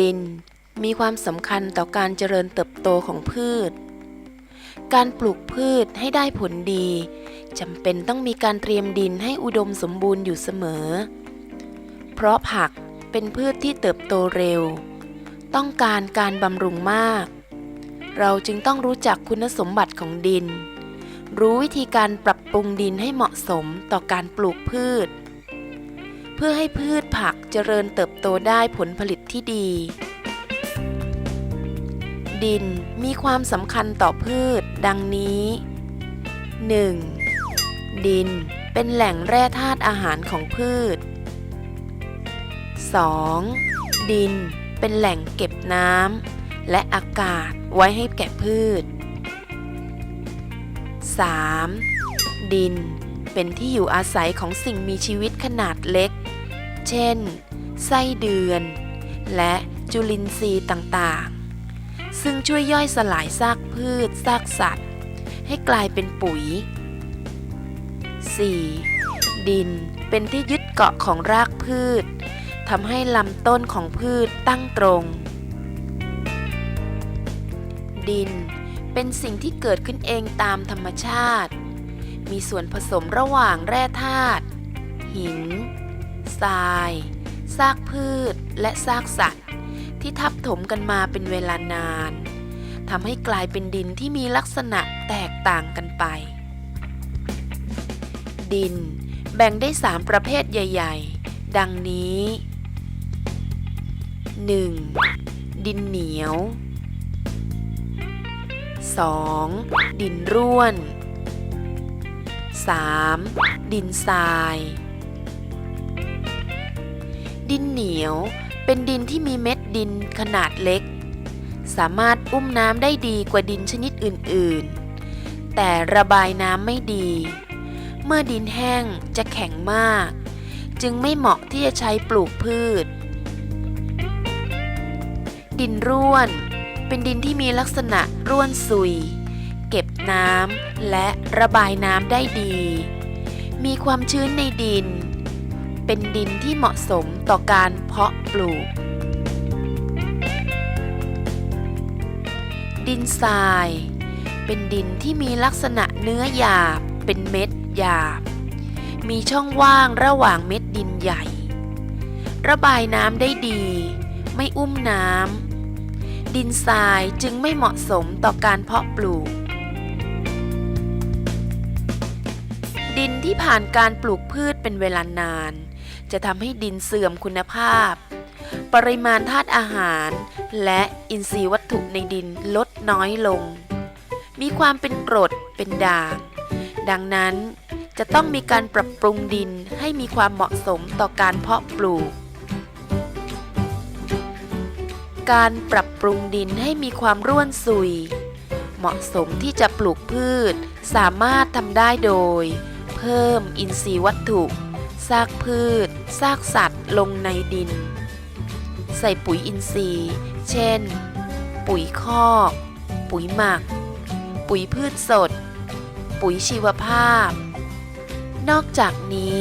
ดิน มีความสำคัญต่อการเจริญเติบโตของพืช การปลูกพืชให้ได้ผลดีจำเป็นต้องมีการเตรียมดินให้อุดมสมบูรณ์อยู่เสมอ เพราะผักเป็นพืชที่เติบโตเร็ว ต้องการการบำรุงมาก เราจึงต้องรู้จักคุณสมบัติของดิน รู้วิธีการปรับปรุงดินให้เหมาะสมต่อการปลูกพืช เพื่อให้พืชผักเจริญเติบโตได้ผลผลิตที่ดี ดินมีความสำคัญต่อพืชดังนี้ 1. ดินเป็นแหล่งแร่ธาตุอาหารของพืช 2. ดินเป็นแหล่งเก็บน้ำและอากาศไว้ให้แก่พืช 3. ดินเป็นที่อยู่อาศัยของสิ่งมีชีวิตขนาดเล็ก เช่น ไส้เดือน และจุลินทรีย์ต่างๆ ซึ่งช่วยย่อยสลายซากพืช ซากสัตว์ ให้กลายเป็นปุ๋ย 4. ดินเป็นที่ยึดเกาะของรากพืชทำให้ลำต้นของพืชตั้งตรง ดินเป็นสิ่งที่เกิดขึ้นเองตามธรรมชาติ มีส่วนผสมระหว่างแร่ธาตุหิน ทราย ซากพืช และซากสัตว์ ที่ทับถมกันมาเป็นเวลานานทำให้กลายเป็นดินที่มีลักษณะแตกต่างกันไป ดิน แบ่งได้3ประเภทใหญ่ ๆ ดังนี้ 1. ดินเหนียว 2. ดินร่วน 3. ดินทราย ดินเหนียว เป็นดินที่มีเม็ดดินขนาดเล็ก สามารถอุ้มน้ำได้ดีกว่าดินชนิดอื่นๆ แต่ระบายน้ำไม่ดี เมื่อดินแห้งจะแข็งมาก จึงไม่เหมาะที่จะใช้ปลูกพืช ดินร่วน เป็นดินที่มีลักษณะร่วนซุย เก็บน้ำและระบายน้ำได้ดี มีความชื้นในดิน เป็นดินที่เหมาะสมต่อการเพาะปลูก ดินทราย เป็นดินที่มีลักษณะเนื้อหยาบ เป็นเม็ดหยาบ มีช่องว่างระหว่างเม็ดดินใหญ่ ระบายน้ำได้ดี ไม่อุ้มน้ำ ดินทรายจึงไม่เหมาะสมต่อการเพาะปลูกดินที่ผ่านการปลูกพืชเป็นเวลานาน จะทำให้ดินเสื่อมคุณภาพ ปริมาณธาตุอาหาร และอินทรีย์วัตถุในดินลดน้อยลง มีความเป็นกรดเป็นด่าง ดังนั้นจะต้องมีการปรับปรุงดินให้มีความเหมาะสมต่อการเพาะปลูก การปรับปรุงดินให้มีความร่วนซุย เหมาะสมที่จะปลูกพืช สามารถทำได้โดย เพิ่มอินทรีย์วัตถุ ซากพืช ซากสัตว์ลงในดิน ใส่ปุ๋ยอินทรีย์ เช่น ปุ๋ยคอก ปุ๋ยหมัก ปุ๋ยพืชสด ปุ๋ยชีวภาพ นอกจากนี้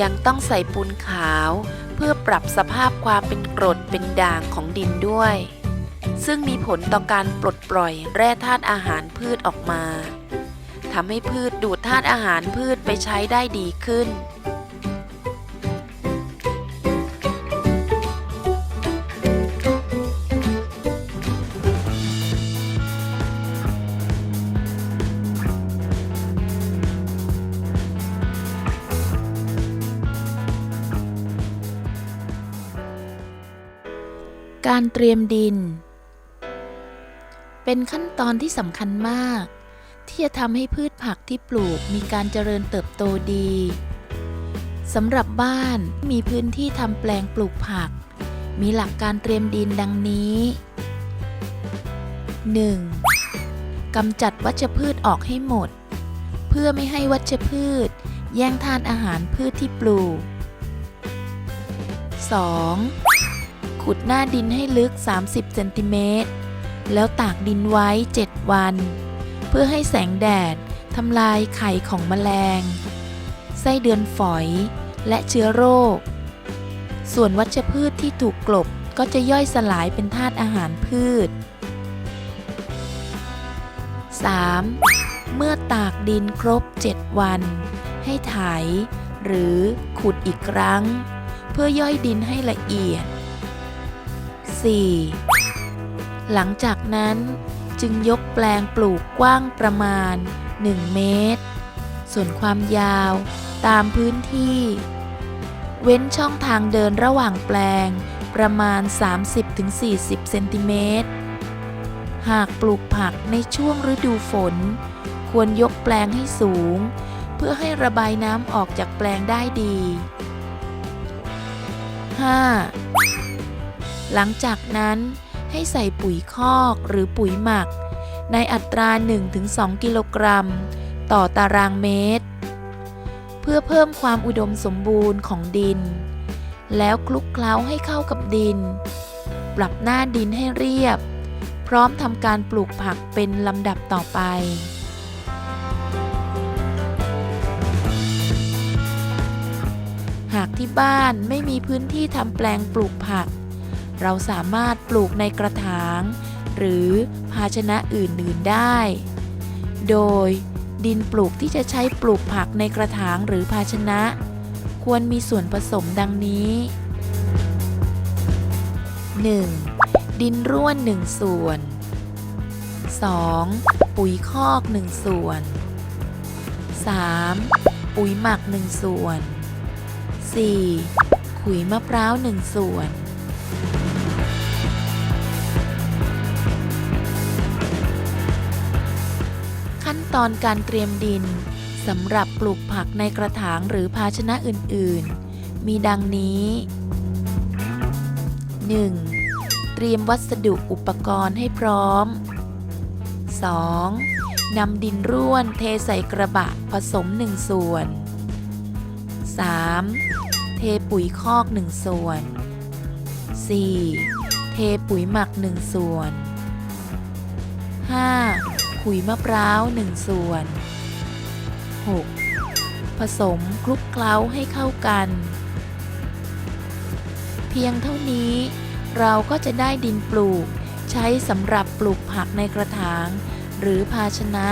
ยังต้องใส่ปูนขาวเพื่อปรับสภาพความเป็นกรดเป็นด่างของดินด้วย ซึ่งมีผลต่อการปลดปล่อยแร่ธาตุอาหารพืชออกมาทำให้พืชดูดธาตุอาหารพืชไปใช้ได้ดีขึ้น การเตรียมดิน เป็นขั้นตอนที่สำคัญมาก ที่จะทำให้พืชผักที่ปลูกมีการเจริญเติบโตดีสำหรับบ้านมีพื้นที่ทำแปลงปลูกผัก มีหลักการเตรียมดินดังนี้ 1. กำจัดวัชพืชออกให้หมด เพื่อไม่ให้วัชพืช แย่งทานอาหารพืชที่ปลูก 2. ขุดหน้าดินให้ลึก 30 เซนติเมตร แล้วตากดินไว้ 7 วัน เพื่อให้แสงแดดทำลายไข่ของแมลง ไส้เดือนฝอยและเชื้อโรค ส่วนวัชพืชที่ถูกกลบก็จะย่อยสลายเป็นธาตุอาหารพืช 3. เมื่อตากดินครบ 7 วัน ให้ไถ หรือขุดอีกครั้ง เพื่อย่อยดินให้ละเอียด 4. หลังจากนั้นจึงยกแปลงปลูกกว้างประมาณ 1 เมตร ส่วนความยาวตามพื้นที่ เว้นช่องทางเดินระหว่างแปลงประมาณ 30-40 เซนติเมตร หากปลูกผักในช่วงฤดูฝน ควรยกแปลงให้สูง เพื่อให้ระบายน้ำออกจากแปลงได้ดี 5. หลังจากนั้นให้ใส่ปุ๋ยคอกหรือปุ๋ยหมัก ในอัตรา 1-2 กิโลกรัม ต่อตารางเมตร เพื่อเพิ่มความอุดมสมบูรณ์ของดิน แล้วคลุกเคล้าให้เข้ากับดิน ปรับหน้าดินให้เรียบ พร้อมทำการปลูกผักเป็นลำดับต่อไปหากที่บ้านไม่มีพื้นที่ทำแปลงปลูกผัก เราสามารถปลูกในกระถาง หรือภาชนะอื่นๆได้ โดยดินปลูกที่จะใช้ปลูกผักในกระถางหรือภาชนะ ควรมีส่วนผสมดังนี้ 1. ดินร่วน1ส่วน 2. ปุ๋ยคอก1ส่วน 3. ปุ๋ยหมัก1ส่วน 4. ขุยมะพร้าว1ส่วนขั้น ตอนการเตรียมดินสำหรับปลูกผักในกระถางหรือภาชนะอื่นๆ มีดังนี้ 1. เตรียมวัสดุอุปกรณ์ให้พร้อม 2. นำดินร่วนเทใส่กระบะผสม 1 ส่วน 3. เทปุ๋ยคอก 1 ส่วน 4. เทปุ๋ยหมัก 1 ส่วน 5. ขุยมะพร้าว 1 ส่วน 6. ผสมคลุกเคล้าให้เข้ากัน เพียงเท่านี้เราก็จะได้ดินปลูก ใช้สำหรับปลูกผักในกระถาง หรือภาชนะ